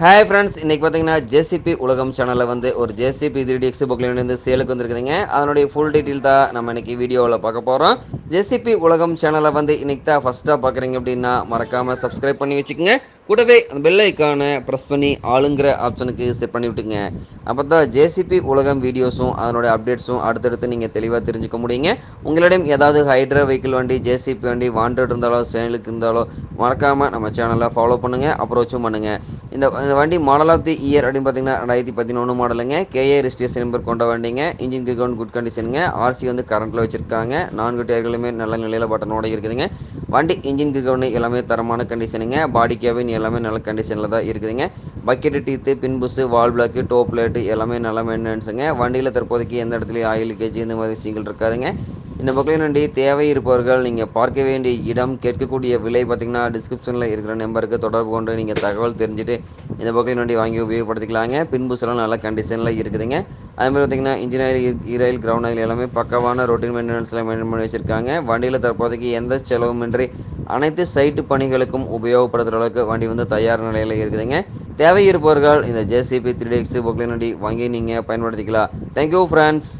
Hi friends இன்றைக்கி பார்த்தீங்கன்னா JCB உலகம் சேனலில் வந்து ஒரு ஜேசிபி த்ரீ எக்ஸ் புக்கில் வந்து சேலுக்கு வந்துருக்குதுங்க அதனுடைய ஃபுல் டீட்டெயில் தான் நம்ம இன்றைக்கி வீடியோவில் பார்க்க போகிறோம் ஜேசிபி உலகம் சேனலை வந்து இன்றைக்கி தான் ஃபஸ்ட்டாக பார்க்குறீங்க அப்படின்னா மறக்காமல் சப்ஸ்கிரைப் பண்ணி வச்சுக்கோங்க. கூடவே அந்த பெல் ஐக்கானை ப்ரெஸ் பண்ணி ஆளுங்கிற ஆப்ஷனுக்கு செட் பண்ணி விட்டுங்க. அப்போ தான் ஜேசிபி உலகம் வீடியோஸும் அதனுடைய அப்டேட்ஸும் அடுத்தடுத்து நீங்கள் தெளிவாக தெரிஞ்சுக்க முடியுங்க. உங்களிடம் ஏதாவது ஹைட்ரா வெஹிக்கிள் வண்டி ஜேசிபி வண்டி வாண்டட் இருந்தாலோ சேலுக்கு இருந்தாலோ மறக்காமல் நம்ம சேனலை ஃபாலோ பண்ணுங்கள் அப்ரோச்சும் பண்ணுங்கள் இந்த இந்த வண்டி மாடல் ஆஃப் தி இயர் அப்படின்னு பார்த்தீங்கன்னா ரெண்டாயிரத்தி பதினொன்று மாடலுங்க கேஏ ரிஜிஸ்ட்ரேஷன் நம்பர் கொண்ட வண்டிங்க. இன்ஜின் கிரவுண்ட் குட் கண்டிஷனுங்க ஆர்சி வந்து கரண்ட்டில் வச்சுருக்காங்க. நான்கு டயர்களுமே நல்ல நிலையில் பட்டனோட இருக்குதுங்க. வண்டி இன்ஜின் கிரவுண்ட் எல்லாமே தரமான கண்டிஷனுங்க பாடி கேபின் எல்லாமே நல்ல கண்டிஷனில் தான் இருக்குதுங்க. Bucket teeth pin bush wall block top plate எல்லாமே நல்ல மெயின்டெனன்ஸுங்க வண்டியில் தற்போதைக்கு எந்த இடத்துலையும் ஆயில் கேஜி இந்த மாதிரி விஷயங்கள் இருக்காதுங்க. இந்த பக்கம் வண்டி தேவை இருப்பவர்கள் நீங்கள் பார்க்க வேண்டிய இடம் கேட்கக்கூடிய விலை பார்த்திங்கன்னா டிஸ்கிரிப்ஷனில் இருக்கிற நம்பருக்கு தொடர்பு கொண்டு நீங்கள் தகவல் தெரிஞ்சுட்டு இந்த பக்கம் வண்டி வாங்கி உபயோகப்படுத்திக்கலாங்க. பின்புஸ்லாம் நல்ல கண்டிஷனில் இருக்குதுங்க. அதே மாதிரி பார்த்திங்கன்னா இன்ஜினியர் ஈரயில் கிரவுண்ட் ஆயில் எல்லாமே பக்கவான ரொட்டீன் மெயின்டெனன்ஸில் மெயின்டைன் பண்ணி வச்சுருக்காங்க. வண்டியில் தற்போதைக்கு எந்த செலவுமின்றி அனைத்து சைட்டு பணிகளுக்கும் உபயோகப்படுத்துகிற அளவுக்கு வண்டி வந்து தயார் நிலையில் இருக்குதுங்க. தேவை இருப்பவர்கள் இந்த ஜேசிபி த்ரீ எக்ஸ் பொக்லின் வண்டி வாங்கி நீங்கள் பயன்படுத்திக்கலாம். Thank you friends